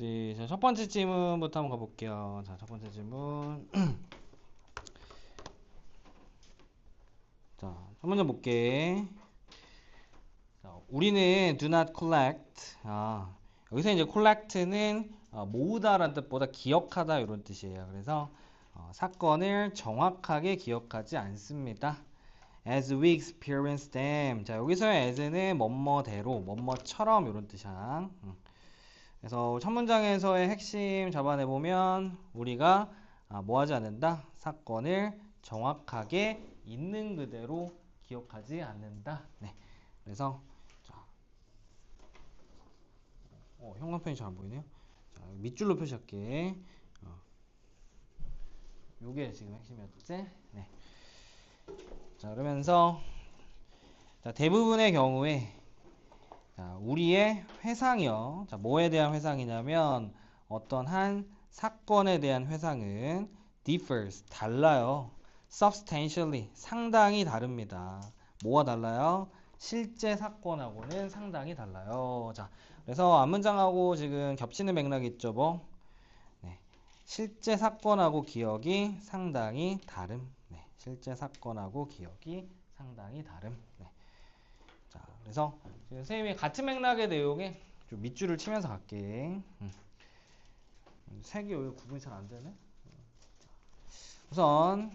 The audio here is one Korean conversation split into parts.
네, 자, 첫 번째 질문부터 한번 가볼게요. 자, 첫 번째 질문. 자, 첫 번째 볼게. 자, 우리는 do not collect. 아, 여기서 이제 collect는 어, 모으다라는 뜻보다 기억하다 이런 뜻이에요. 그래서 어, 사건을 정확하게 기억하지 않습니다. As we experience them. 자, 여기서의 as는 뭐뭐대로, 뭐뭐처럼 이런 뜻이야. 음. 그래서 첫 문장에서의 핵심 잡아내 보면 우리가 아, 뭐 하지 않는다? 사건을 정확하게 있는 그대로 기억하지 않는다. 네. 그래서 자, 어, 형광펜이 잘 안 보이네요. 자, 밑줄로 표시할게. 어. 요게 지금 핵심이었지? 네. 자, 그러면서 자, 대부분의 경우에 자, 우리의 회상이요. 자, 뭐에 대한 회상이냐면 어떤 한 사건에 대한 회상은 differs 달라요. substantially 상당히 다릅니다. 뭐가 달라요? 실제 사건하고는 상당히 달라요. 자, 그래서 앞문장하고 지금 겹치는 맥락이 있죠, 뭐? 네. 실제 사건하고 기억이 상당히 다름. 네. 실제 사건하고 기억이 상당히 다름. 네. 자, 그래서 선생님이 같은 맥락의 내용에 좀 밑줄을 치면서 갈게. 음. 색이 왜 구분이 잘 안 되네? 우선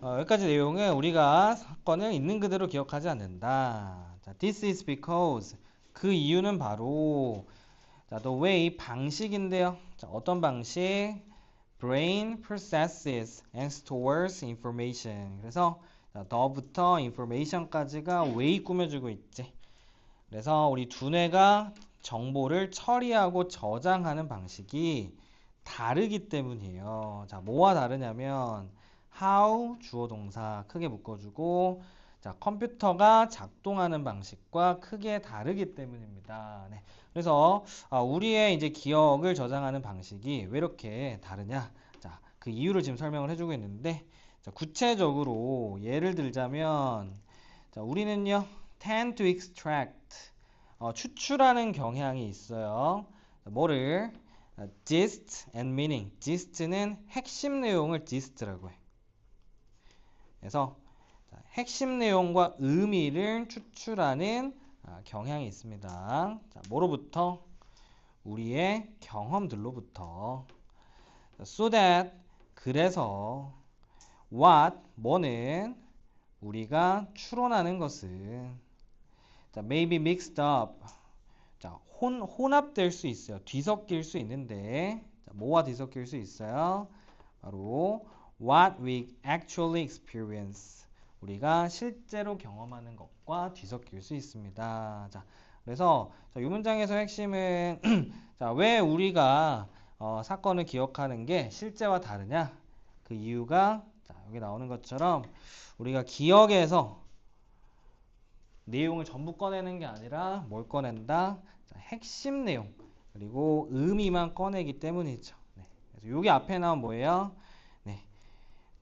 어, 여기까지 내용은 우리가 사건을 있는 그대로 기억하지 않는다. 자, this is because 그 이유는 바로 자, the way 방식인데요. 자, 어떤 방식? brain processes and stores information. 그래서 자, 더부터 information까지가 way 꾸며주고 있지. 그래서 우리 두뇌가 정보를 처리하고 저장하는 방식이 다르기 때문이에요. 자, 뭐와 다르냐면 how 주어 동사 크게 묶어주고 자, 컴퓨터가 작동하는 방식과 크게 다르기 때문입니다. 네. 그래서 아, 우리의 이제 기억을 저장하는 방식이 왜 이렇게 다르냐? 자, 그 이유를 지금 설명을 해주고 있는데 자, 구체적으로 예를 들자면 자, 우리는요 tend to extract 어, 추출하는 경향이 있어요. 자, 뭐를 아, gist and meaning. gist는 핵심 내용을 gist라고 해. 그래서 자, 핵심 내용과 의미를 추출하는 아, 경향이 있습니다. 자, 뭐로부터? 우리의 경험들로부터. 자, so that 그래서 what 뭐는 우리가 추론하는 것은 자, may be mixed up. 자, 혼, 혼합될 수 있어요. 뒤섞일 수 있는데 자, 뭐와 뒤섞일 수 있어요? 바로 what we actually experience. 우리가 실제로 경험하는 것과 뒤섞일 수 있습니다. 자, 그래서 자, 이 문장에서 핵심은 자, 왜 우리가 어, 사건을 기억하는 게 실제와 다르냐? 그 이유가 자, 여기 나오는 것처럼 우리가 기억에서 내용을 전부 꺼내는 게 아니라 뭘 꺼낸다? 자, 핵심 내용 그리고 의미만 꺼내기 때문이죠. 네. 그래서 여기 앞에 나온 뭐예요? 네.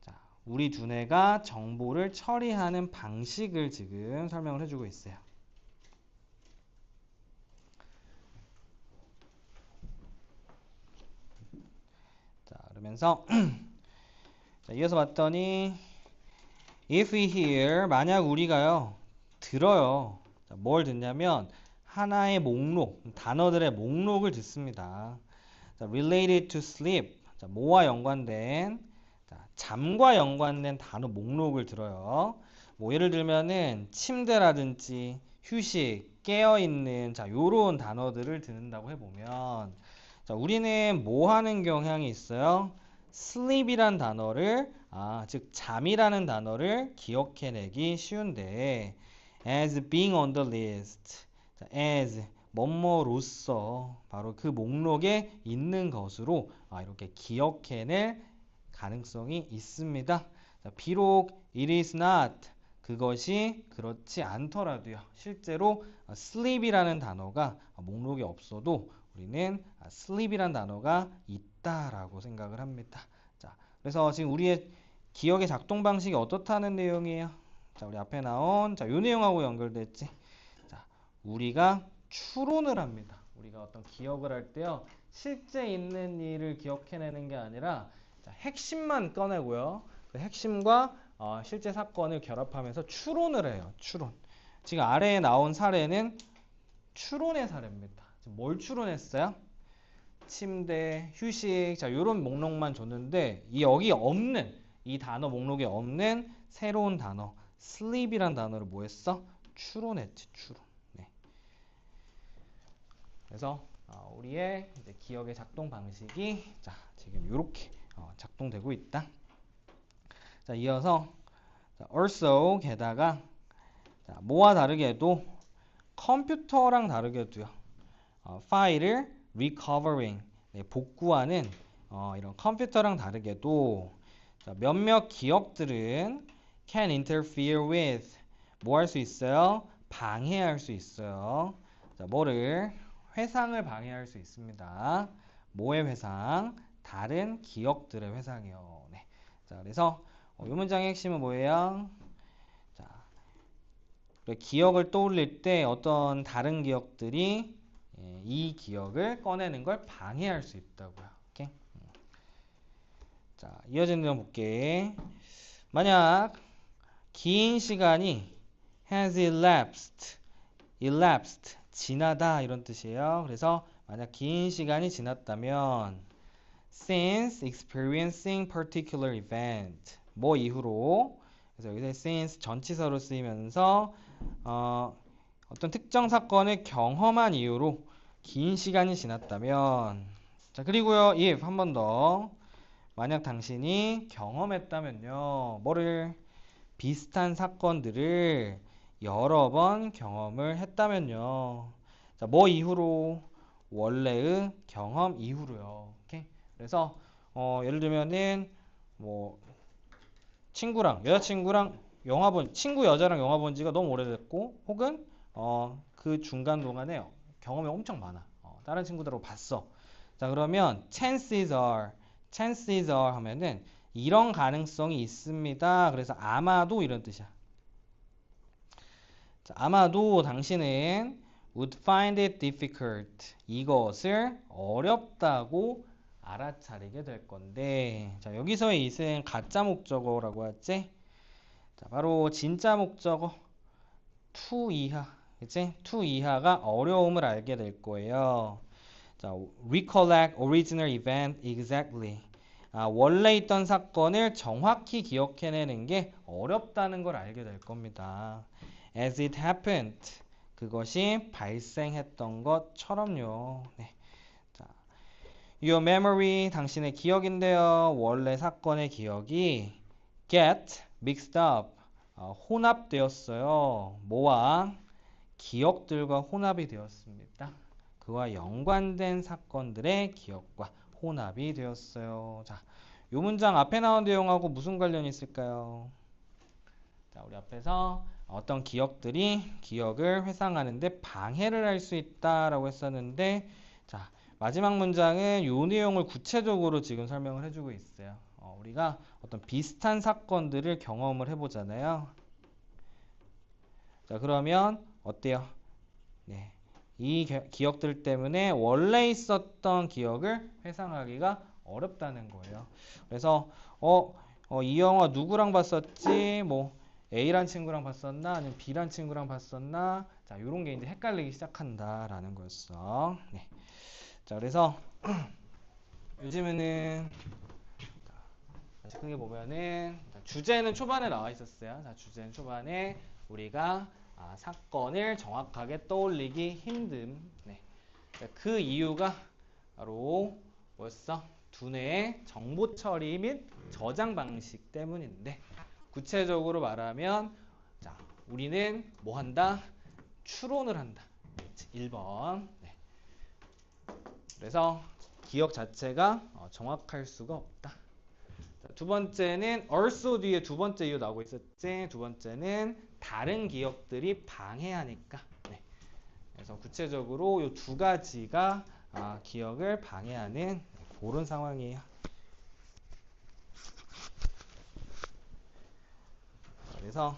자, 우리 두뇌가 정보를 처리하는 방식을 지금 설명을 해주고 있어요. 자, 그러면서 자, 이어서 봤더니 if we hear 만약 우리가요 들어요. 자, 뭘 듣냐면 하나의 목록, 단어들의 목록을 듣습니다. 자, related to sleep. 자, 뭐와 연관된 자, 잠과 연관된 단어 목록을 들어요. 뭐 예를 들면은 침대라든지 휴식, 깨어 있는 자, 요런 단어들을 듣는다고 해 보면 자, 우리는 뭐 하는 경향이 있어요? sleep이란 단어를 아, 즉 잠이라는 단어를 기억해내기 쉬운데 as being on the list. 자, as 뭐뭐로서 바로 그 목록에 있는 것으로 아, 이렇게 기억해낼 가능성이 있습니다. 자, 비록 it is not 그것이 그렇지 않더라도요. 실제로 sleep이라는 단어가 목록에 없어도 우리는 sleep이라는 단어가 있다라고 생각을 합니다. 자, 그래서 지금 우리의 기억의 작동 방식이 어떻다는 내용이에요. 자, 우리 앞에 나온 자, 요 내용하고 연결됐지. 자, 우리가 추론을 합니다. 우리가 어떤 기억을 할 때요. 실제 있는 일을 기억해내는 게 아니라 자, 핵심만 꺼내고요. 그 핵심과 어, 실제 사건을 결합하면서 추론을 해요. 추론. 지금 아래에 나온 사례는 추론의 사례입니다. 뭘 추론했어요? 침대, 휴식, 자, 요런 목록만 줬는데, 이 여기 없는, 이 단어 목록에 없는 새로운 단어, sleep이란 단어를 뭐 했어? 추론했지, 추론. 네. 그래서, 어, 우리의 이제 기억의 작동 방식이, 자, 지금 요렇게 어, 작동되고 있다. 자, 이어서, 자, also, 게다가, 자, 뭐와 다르게도 컴퓨터랑 다르게도요. 어, 파일을 recovering 네, 복구하는 어, 이런 컴퓨터랑 다르게도 자, 몇몇 기억들은 can interfere with 뭐 할 수 있어요? 방해할 수 있어요. 자, 뭐를 회상을 방해할 수 있습니다. 뭐의 회상? 다른 기억들의 회상이요. 네. 자, 그래서 어, 이 문장의 핵심은 뭐예요? 자, 기억을 떠올릴 때 어떤 다른 기억들이 예, 이 기억을 꺼내는 걸 방해할 수 있다고요. 오케이? 음. 자, 이어지는 내용 볼게. 만약 긴 시간이 has elapsed, elapsed, 지나다 이런 뜻이에요. 그래서 만약 긴 시간이 지났다면 since experiencing particular event 뭐 이후로 그래서 여기서 since 전치사로 쓰이면서 어, 어떤 특정 사건을 경험한 이후로 긴 시간이 지났다면 자 그리고요 if 한 번 더 만약 당신이 경험했다면요 뭐를 비슷한 사건들을 여러 번 경험을 했다면요. 자 뭐 이후로? 원래의 경험 이후로요. 오케이? 그래서 어, 예를 들면은 뭐 친구랑 여자친구랑 영화 본 친구 여자랑 영화 본 지가 너무 오래됐고 혹은 어, 그 중간 동안에 경험이 엄청 많아. 어, 다른 친구들하고 봤어. 자, 그러면 chances are, chances are 하면은 이런 가능성이 있습니다. 그래서 아마도 이런 뜻이야. 자, 아마도 당신은 would find it difficult. 이것을 어렵다고 알아차리게 될 건데, 자, 여기서의 이은 가짜 목적어라고 했지? 자, 바로 진짜 목적어, to 이하. 그치? to 이하가 어려움을 알게 될 거예요. 자, recollect original event exactly. 아, 원래 있던 사건을 정확히 기억해내는 게 어렵다는 걸 알게 될 겁니다. As it happened. 그것이 발생했던 것처럼요. 네. 자, your memory, 당신의 기억인데요. 원래 사건의 기억이 get mixed up, 어, 혼합되었어요. 뭐와? 기억들과 혼합이 되었습니다. 그와 연관된 사건들의 기억과 혼합이 되었어요. 자, 이 문장 앞에 나온 내용하고 무슨 관련이 있을까요? 자, 우리 앞에서 어떤 기억들이 기억을 회상하는데 방해를 할 수 있다라고 했었는데, 자, 마지막 문장은 이 내용을 구체적으로 지금 설명을 해주고 있어요. 어, 우리가 어떤 비슷한 사건들을 경험을 해보잖아요. 자, 그러면 어때요? 네. 이 기억들 때문에 원래 있었던 기억을 회상하기가 어렵다는 거예요. 그래서 어, 어, 이 영화 누구랑 봤었지? 뭐 A란 친구랑 봤었나? 아니면 B란 친구랑 봤었나? 자, 요런 게 이제 헷갈리기 시작한다라는 거였어. 네. 자, 그래서 요즘에는 다시 크게 보면은 주제는 초반에 나와 있었어요. 자, 주제는 초반에 우리가 아, 사건을 정확하게 떠올리기 힘듦. 네. 그 이유가 바로 뭐였어? 두뇌의 정보 처리 및 저장 방식 때문인데 구체적으로 말하면 자, 우리는 뭐 한다? 추론을 한다. 1번. 네. 그래서 기억 자체가 어, 정확할 수가 없다. 자, 두 번째는 also 뒤에 두 번째 이유 나오고 있었지. 두 번째는 다른 기억들이 방해하니까. 네. 그래서 구체적으로 이 두 가지가 아, 기억을 방해하는 그런 상황이에요. 그래서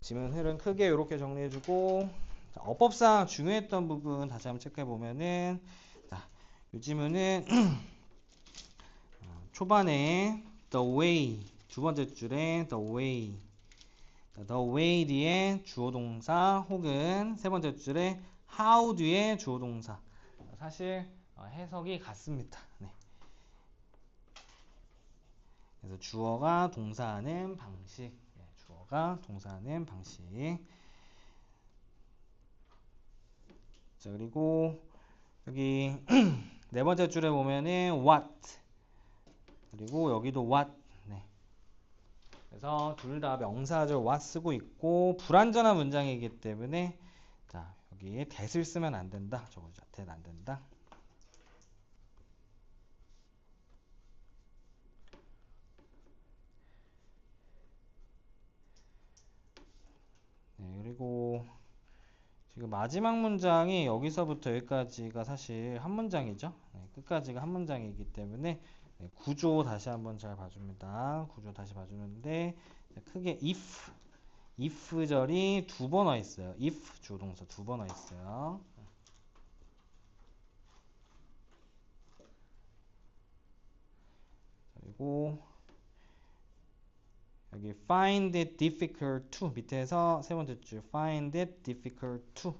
지문 흐름 크게 이렇게 정리해주고 자, 어법상 중요했던 부분 다시 한번 체크해 보면은 자, 이 지문은 어, 초반에 the way 두 번째 줄에 the way the way 뒤에 주어 동사 혹은 세 번째 줄에 how 뒤에 주어 동사 사실 어, 해석이 같습니다. 네. 그래서 주어가 동사하는 방식 네, 주어가 동사하는 방식 자 그리고 여기 네 번째 줄에 보면은 what 그리고 여기도 what 네. 그래서 둘 다 명사절 what 쓰고 있고 불완전한 문장이기 때문에 자 여기에 that을 쓰면 안 된다 저거죠 that 안 된다 네 그리고 지금 마지막 문장이 여기서부터 여기까지가 사실 한 문장이죠. 네, 끝까지가 한 문장이기 때문에 네, 구조 다시 한번 잘 봐줍니다. 구조 다시 봐주는데 크게 if, if절이 두 번 와 있어요. if 주동사 두 번 와 있어요. 그리고 여기 find it difficult to 밑에서 세 번째 줄 find it difficult to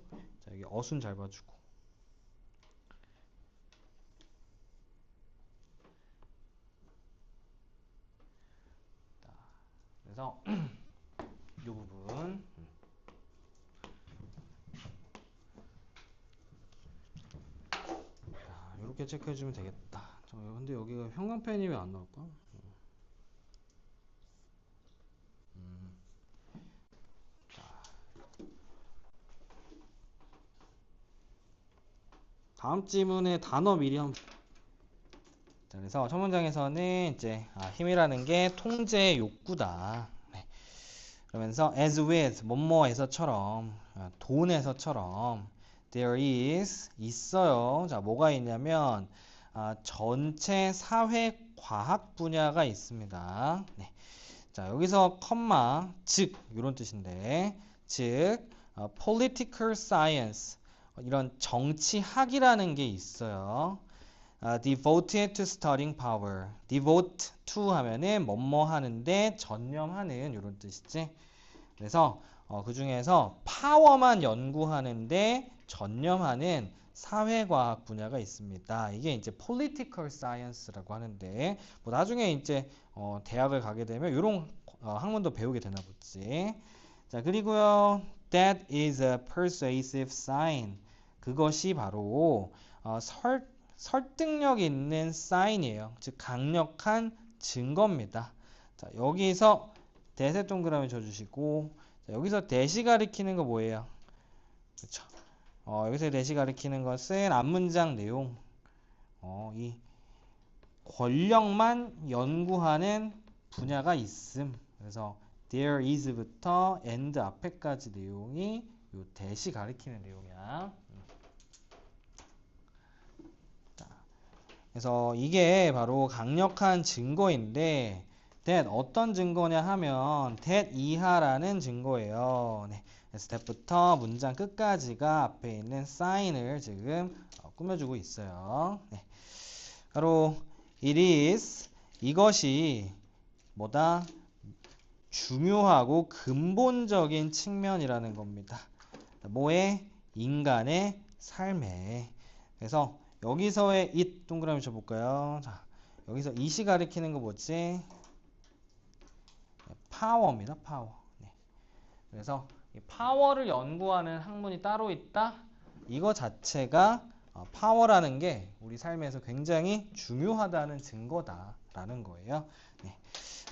자 여기 어순 잘 봐주고 그래서 이 부분 자 이렇게 체크해 주면 되겠다 저 근데 여기가 형광펜이 왜 안 나올까? 음. 다음 지문의 단어 미리 한번 자, 그래서 첫 문장에서는 이제 아, 힘이라는 게 통제 욕구다. 네. 그러면서 as with 뭐뭐에서처럼 아, 돈에서처럼 there is 있어요. 자, 뭐가 있냐면 아, 전체 사회 과학 분야가 있습니다. 네. 자, 여기서 컴마 즉 이런 뜻인데 즉 어, political science 어, 이런 정치학이라는 게 있어요. 아, devoted to studying power. devote to 하면은 뭐뭐 하는데 전념하는 이런 뜻이지. 그래서 어, 그 중에서 파워만 연구하는데 전념하는 사회과학 분야가 있습니다. 이게 이제 political science라고 하는데 뭐 나중에 이제 어, 대학을 가게 되면 이런 어, 학문도 배우게 되나 보지. 자 그리고요, that is a persuasive sign. 그것이 바로 어, 설 설득력 있는 사인이에요. 즉 강력한 증거입니다. 자, 여기서 대세 동그라미 쳐주시고 자, 여기서 대시 가리키는 거 뭐예요? 그렇죠. 어, 여기서 대시 가리키는 것은 앞문장 내용. 어, 이 권력만 연구하는 분야가 있음. 그래서 there is부터 and 앞에까지 내용이 요 대시 가리키는 내용이야. 그래서 이게 바로 강력한 증거인데 that 어떤 증거냐 하면 that 이하라는 증거예요. 네. 스텝부터 문장 끝까지가 앞에 있는 사인을 지금 어, 꾸며주고 있어요. 네. 바로 it is 이것이 뭐다 중요하고 근본적인 측면이라는 겁니다. 뭐의 인간의 삶에 그래서 여기서의 it 동그라미 쳐볼까요? 자, 여기서 it이 가리키는 거 뭐지? 파워입니다. 파워. 네. 그래서 이 파워를 연구하는 학문이 따로 있다. 이거 자체가 어, 파워라는 게 우리 삶에서 굉장히 중요하다는 증거다라는 거예요. 네.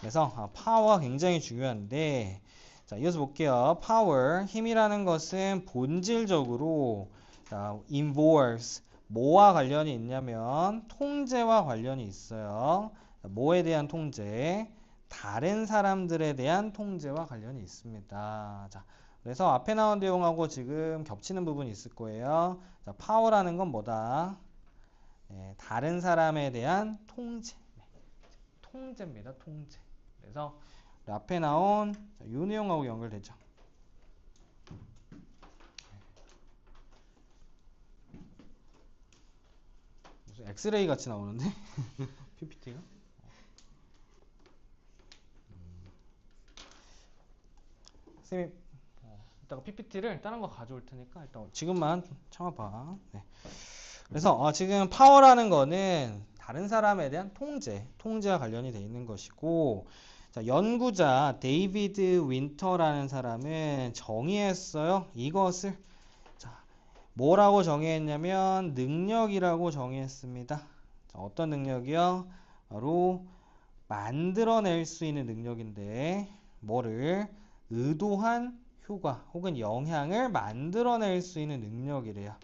그래서 어, 파워가 굉장히 중요한데 자, 이어서 볼게요. 파워, 힘이라는 것은 본질적으로 자, involves 뭐와 관련이 있냐면 통제와 관련이 있어요. 뭐에 대한 통제? 다른 사람들에 대한 통제와 관련이 있습니다. 자, 그래서 앞에 나온 내용하고 지금 겹치는 부분이 있을 거예요. 자, 파워라는 건 뭐다? 네, 다른 사람에 대한 통제. 네, 통제입니다. 통제. 그래서 앞에 나온 이 내용하고 연결되죠. 무슨 엑스레이 같이 나오는데 PPT가? 쌤이 어, 이따가 PPT를 다른 거 가져올 테니까 일단 지금만 좀 참아봐. 네. 그래서 어, 지금 파워라는 거는 다른 사람에 대한 통제, 통제와 관련이 돼 있는 것이고 자, 연구자 데이비드 윈터라는 사람은 정의했어요. 이것을 자, 뭐라고 정의했냐면 능력이라고 정의했습니다. 자, 어떤 능력이요? 바로 만들어낼 수 있는 능력인데 뭐를 의도한 효과 혹은 영향을 만들어낼 수 있는 능력이래요.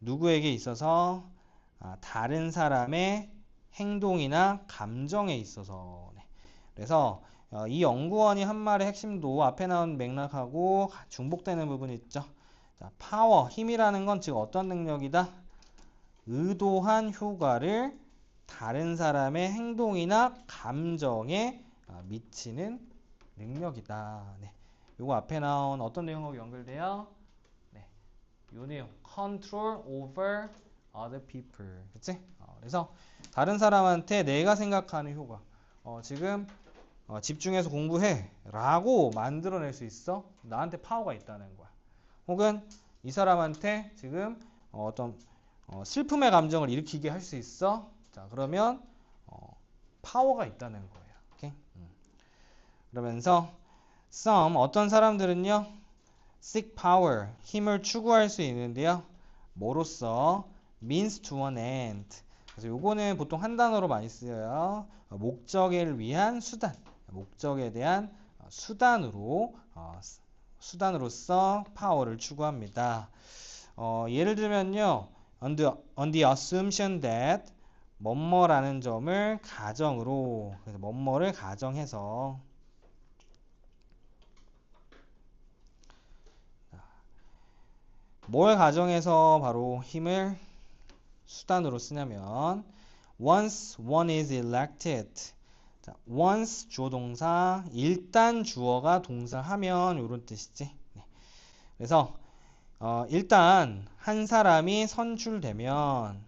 누구에게 있어서 아, 다른 사람의 행동이나 감정에 있어서 네. 그래서 어, 이 연구원이 한 말의 핵심도 앞에 나온 맥락하고 중복되는 부분이 있죠. 자, 파워, 힘이라는 건즉 어떤 능력이다? 의도한 효과를 다른 사람의 행동이나 감정에 어, 미치는 능력이다. 네. 요거 앞에 나온 어떤 내용하고 연결돼요? 네. 요 내용. control over other people. 그치? 어, 그래서 다른 사람한테 내가 생각하는 효과. 어, 지금 어, 집중해서 공부해 라고 만들어낼 수 있어. 나한테 파워가 있다는 거야. 혹은 이 사람한테 지금 어, 떤 어, 슬픔의 감정을 일으키게 할 수 있어. 자, 그러면 어, 파워가 있다는 거예요. 오케이? 음. 그러면서 some 어떤 사람들은요. seek power 힘을 추구할 수 있는데요. 뭐로써 means to an end. 그래서 요거는 보통 한 단어로 많이 쓰여요. 어, 목적을 위한 수단. 목적에 대한 어, 수단으로 어, 수단으로서 파워를 추구합니다. 어, 예를 들면요. on the, on the assumption that 뭐뭐라는 점을 가정으로 그래서 뭐뭐를 가정해서 뭘 가정해서 바로 힘을 수단으로 쓰냐면 once one is elected 자, once 주어 동사 일단 주어가 동사하면 이런 뜻이지 네. 그래서 어, 일단 한 사람이 선출되면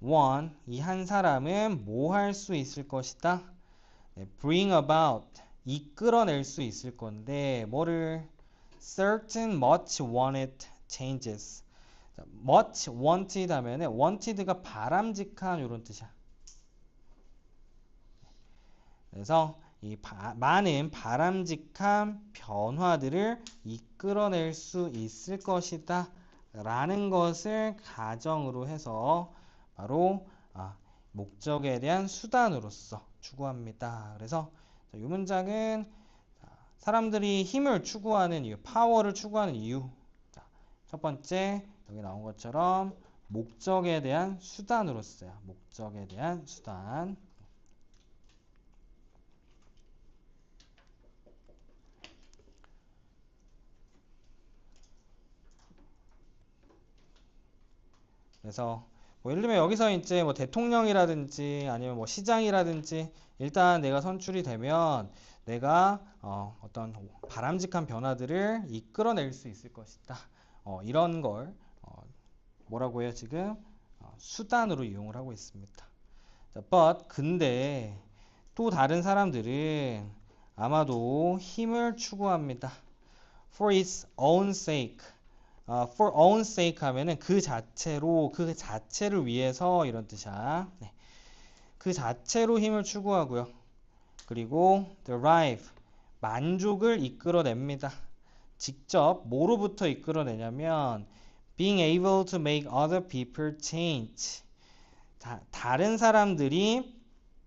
one 이 한 사람은 뭐 할 수 있을 것이다 네, bring about 이끌어낼 수 있을 건데 뭐를 certain much wanted changes. much wanted 하면은 wanted가 바람직한 이런 뜻이야. 그래서 이 바, 많은 바람직한 변화들을 이끌어낼 수 있을 것이다 라는 것을 가정으로 해서 바로 아, 목적에 대한 수단으로서 추구합니다. 그래서 이 문장은 사람들이 힘을 추구하는 이유, 파워를 추구하는 이유 첫 번째 여기 나온 것처럼 목적에 대한 수단으로 써요. 목적에 대한 수단. 그래서 뭐 예를 들면 여기서 이제 뭐 대통령이라든지 아니면 뭐 시장이라든지 일단 내가 선출이 되면 내가 어 어떤 바람직한 변화들을 이끌어낼 수 있을 것이다. 어, 이런 걸 어, 뭐라고 해요 지금 어, 수단으로 이용을 하고 있습니다. 자, but 근데 또 다른 사람들은 아마도 힘을 추구합니다. For its own sake. 어, for own sake 하면은 그 자체로 그 자체를 위해서 이런 뜻이야. 네. 그 자체로 힘을 추구하고요. 그리고 derive 만족을 이끌어냅니다. 직접 뭐로부터 이끌어내냐면 being able to make other people change. 다, 다른 사람들이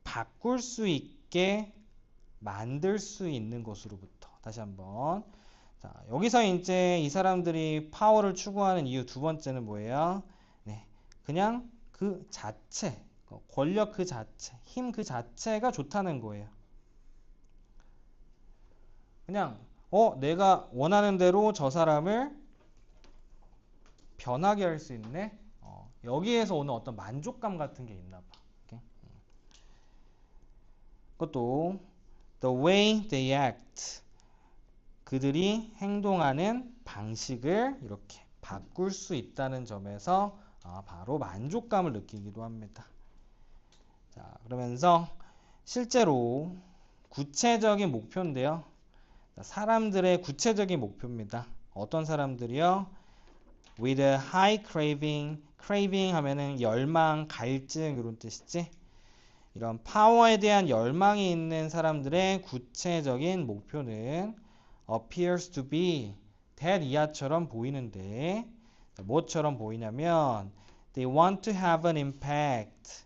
바꿀 수 있게 만들 수 있는 것으로부터. 다시 한번. 자, 여기서 이제 이 사람들이 파워를 추구하는 이유 두 번째는 뭐예요? 네. 그냥 그 자체, 권력 그 자체, 힘 그 자체가 좋다는 거예요. 그냥 어, 내가 원하는 대로 저 사람을 변하게 할 수 있네. 어, 여기에서 오는 어떤 만족감 같은 게 있나 봐. 오케이? 그것도 the way they act 그들이 행동하는 방식을 이렇게 바꿀 수 있다는 점에서 아, 바로 만족감을 느끼기도 합니다. 자, 그러면서 실제로 구체적인 목표인데요. 사람들의 구체적인 목표입니다. 어떤 사람들이요? With a high craving, craving 하면은 열망, 갈증 이런 뜻이지. 이런 파워에 대한 열망이 있는 사람들의 구체적인 목표는 appears to be that 이하처럼 보이는데 뭐처럼 보이냐면 they want to have an impact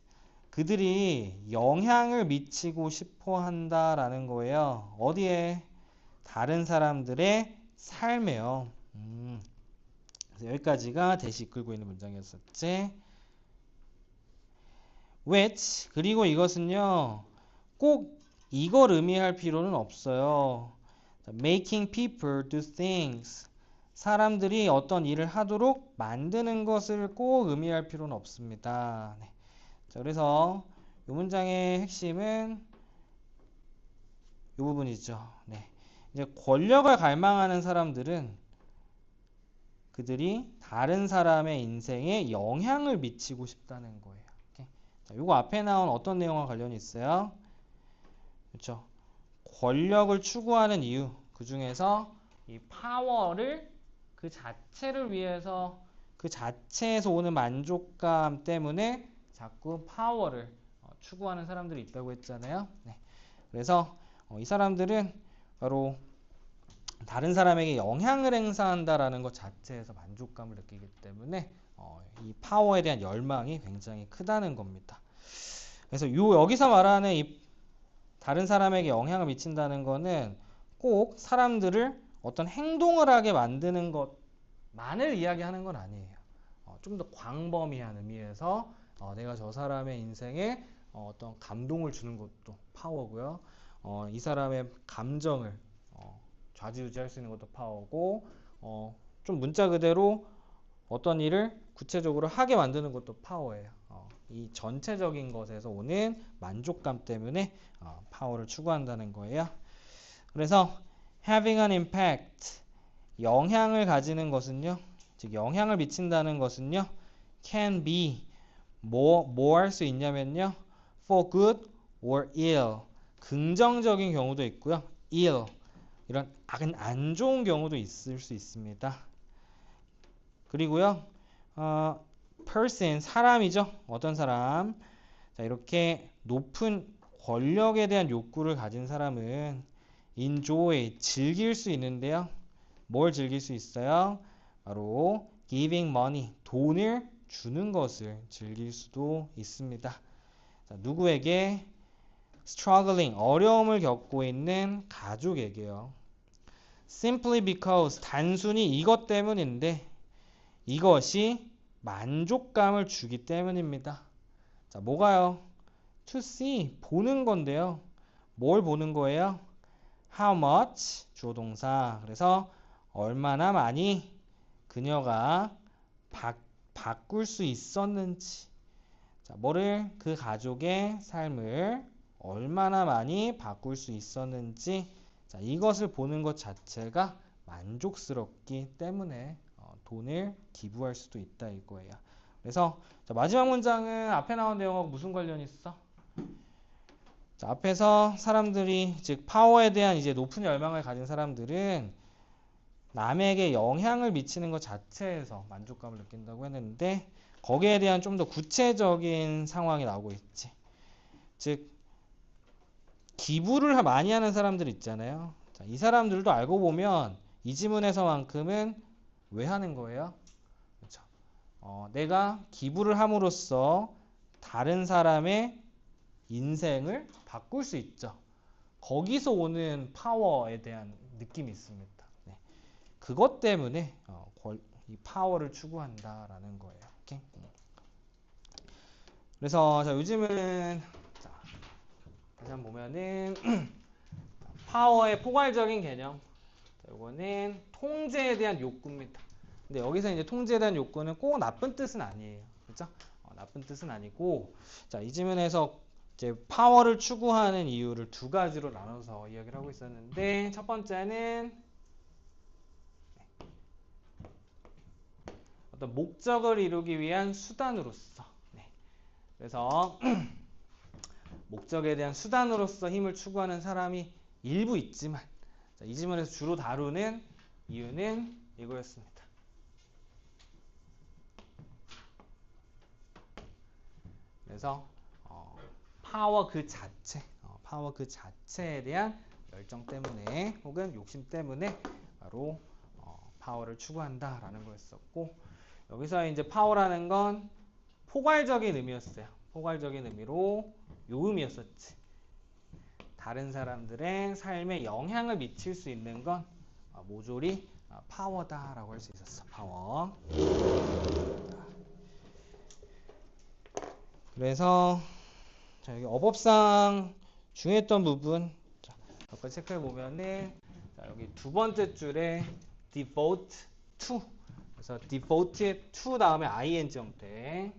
그들이 영향을 미치고 싶어 한다라는 거예요. 어디에? 다른 사람들의 삶에요. 음. 여기까지가 대시 이끌고 있는 문장이었었지. which 그리고 이것은요 꼭 이걸 의미할 필요는 없어요. Making people do things 사람들이 어떤 일을 하도록 만드는 것을 꼭 의미할 필요는 없습니다. 네. 자, 그래서 이 문장의 핵심은 이 부분이죠. 네. 이제 권력을 갈망하는 사람들은 그들이 다른 사람의 인생에 영향을 미치고 싶다는 거예요. 자, 이거 앞에 나온 어떤 내용과 관련이 있어요? 그렇죠. 권력을 추구하는 이유 그 중에서 이 파워를 그 자체를 위해서 그 자체에서 오는 만족감 때문에 자꾸 파워를 어, 추구하는 사람들이 있다고 했잖아요. 네. 그래서 어, 이 사람들은 바로 다른 사람에게 영향을 행사한다라는 것 자체에서 만족감을 느끼기 때문에 어, 이 파워에 대한 열망이 굉장히 크다는 겁니다. 그래서 요 여기서 말하는 이 다른 사람에게 영향을 미친다는 거는 꼭 사람들을 어떤 행동을 하게 만드는 것만을 이야기하는 건 아니에요. 어, 좀더 광범위한 의미에서 어, 내가 저 사람의 인생에 어, 떤 감동을 주는 것도 파워고요. 어, 이 사람의 감정을 어, 좌지우지할 수 있는 것도 파워고 어, 좀 문자 그대로 어떤 일을 구체적으로 하게 만드는 것도 파워예요. 어, 이 전체적인 것에서 오는 만족감 때문에 어, 파워를 추구한다는 거예요. 그래서 having an impact 영향을 가지는 것은요. 즉 영향을 미친다는 것은요. can be 뭐 할 수 있냐면요. for good or ill 긍정적인 경우도 있고요. ill 이런 안 좋은 경우도 있을 수 있습니다. 그리고요. 어, person 사람이죠. 어떤 사람. 자, 이렇게 높은 권력에 대한 욕구를 가진 사람은 enjoy 즐길 수 있는데요. 뭘 즐길 수 있어요? 바로 giving money 돈을 주는 것을 즐길 수도 있습니다. 자, 누구에게 struggling 어려움을 겪고 있는 가족에게요. simply because 단순히 이것 때문인데 이것이 만족감을 주기 때문입니다. 자, 뭐가요? to see 보는 건데요. 뭘 보는 거예요? how much 주어 동사. 그래서 얼마나 많이 그녀가 바, 바꿀 수 있었는지. 자, 뭐를 그 가족의 삶을 얼마나 많이 바꿀 수 있었는지. 자, 이것을 보는 것 자체가 만족스럽기 때문에 돈을 기부할 수도 있다 이거예요. 그래서 마지막 문장은 앞에 나온 내용하고 무슨 관련이 있어? 자, 앞에서 사람들이 즉 파워에 대한 이제 높은 열망을 가진 사람들은 남에게 영향을 미치는 것 자체에서 만족감을 느낀다고 했는데 거기에 대한 좀 더 구체적인 상황이 나오고 있지. 즉 기부를 많이 하는 사람들 있잖아요. 자, 이 사람들도 알고 보면 이 지문에서만큼은 왜 하는 거예요? 그렇죠. 어, 내가 기부를 함으로써 다른 사람의 인생을 바꿀 수 있죠. 거기서 오는 파워에 대한 느낌이 있습니다. 네. 그것 때문에 어, 이 파워를 추구한다라는 거예요. 오케이? 그래서 자, 요즘은 자, 다시 한번 보면은 파워의 포괄적인 개념. 이거는 통제에 대한 욕구입니다. 근데 여기서 이제 통제에 대한 욕구는 꼭 나쁜 뜻은 아니에요. 그렇죠? 어, 나쁜 뜻은 아니고 자, 이 질문에서 이제 파워를 추구하는 이유를 두 가지로 나눠서 이야기를 하고 있었는데 첫 번째는 어떤 목적을 이루기 위한 수단으로서. 네. 그래서 목적에 대한 수단으로서 힘을 추구하는 사람이 일부 있지만 자, 이 지문에서 주로 다루는 이유는 이거였습니다. 그래서 어, 파워 그 자체, 어, 파워 그 자체에 대한 열정 때문에 혹은 욕심 때문에 바로 어, 파워를 추구한다라는 거였었고 여기서 이제 파워라는 건 포괄적인 의미였어요. 포괄적인 의미로 요음이었었지. 다른 사람들의 삶에 영향을 미칠 수 있는 건 어, 모조리 어, 파워다라고 할 수 있었어. 파워. 그래서 자, 여기 어법상 중요했던 부분. 자, 아까 체크해 보면은 자, 여기 두 번째 줄에 devote to. 그래서 devote의 to 다음에 ing 형태.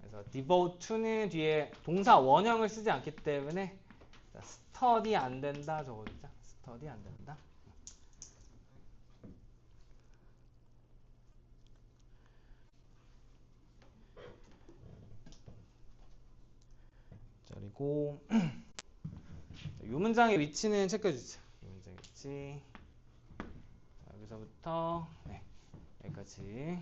그래서 devote to는 뒤에 동사 원형을 쓰지 않기 때문에 자, study 안 된다 적어주자. study 안 된다 자, 그리고 이 문장의 위치는 체크해주자. 이 문장의 위치. 자, 여기서부터 네, 여기까지.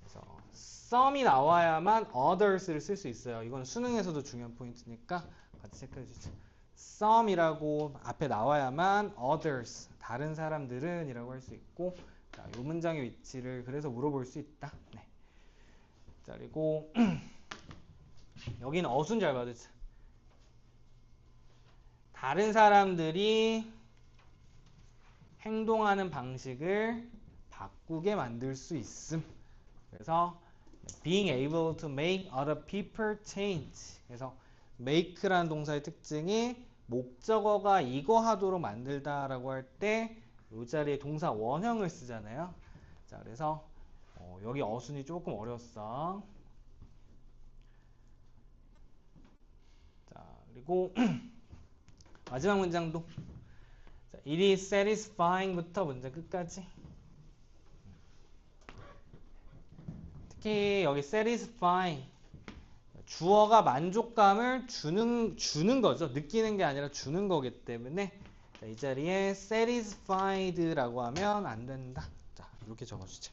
그래서 some이 나와야만 others를 쓸 수 있어요. 이건 수능에서도 중요한 포인트니까 같이 체크해주자. some이라고 앞에 나와야만 others 다른 사람들은 이라고 할 수 있고 자, 이 문장의 위치를 그래서 물어볼 수 있다. 네. 자, 그리고 여기는 어순 잘 받으자. 다른 사람들이 행동하는 방식을 바꾸게 만들 수 있음. 그래서 being able to make other people change. 그래서 make라는 동사의 특징이 목적어가 이거 하도록 만들다라고 할 때 이 자리에 동사 원형을 쓰잖아요. 자, 그래서 어, 여기 어순이 조금 어려웠어. 자, 그리고 마지막 문장도 자, is satisfying부터 문장 끝까지. 특히 여기 satisfying 주어가 만족감을 주는 주는 거죠. 느끼는 게 아니라 주는 거기 때문에 자, 이 자리에 satisfied라고 하면 안 된다. 자, 이렇게 적어주자.